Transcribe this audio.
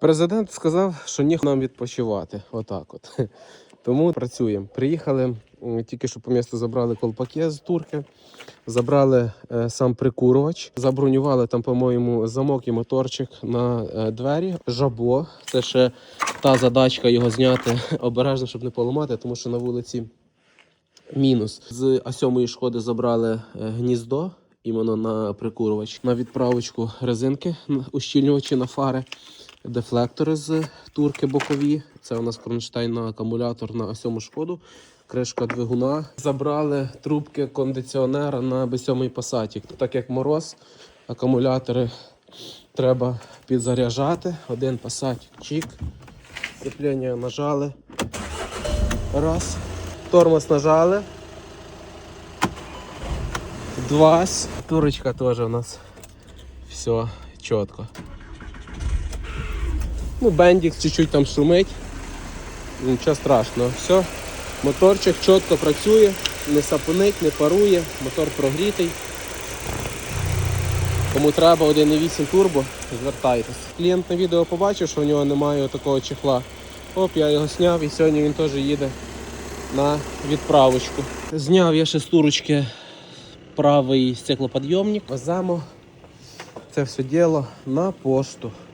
Президент сказав, що ніг нам відпочивати. Отак от. Тому працюємо. Приїхали тільки що по місту забрали колпаки з турки, забрали е, сам прикурювач, забронювали там, по-моєму, замок і моторчик на е, двері. Жабло. Це ще та задачка його зняти обережно, щоб не поламати, тому що на вулиці мінус. З А7 шкоди забрали е, гніздо. Іменно на прикурювач, на відправочку резинки, на ущільнювачі на фари, дефлектори з турки бокові. Це у нас кронштейн на акумулятор на А7 шкоду, кришка двигуна. Забрали трубки кондиціонера на B7 пасаті. Так як мороз, акумулятори треба підзаряджати. Один пасатик, чик. Кріплення нажали. Раз. Тормоз нажали. Два. Турочка теж у нас. Все чітко. Ну, бендик чуть-чуть там шумить. Нічого страшного. Все. Моторчик чітко працює, не сапунить, не парує, мотор прогрітий. Кому треба 1.8 турбо, звертайтесь. Клієнт на відео побачив, що в нього немає такого чехла. Оп, я його зняв і сьогодні він теж їде на відправочку. Зняв я ще з турочки правий стеклоподйомник. Веземо це все діло на пошту.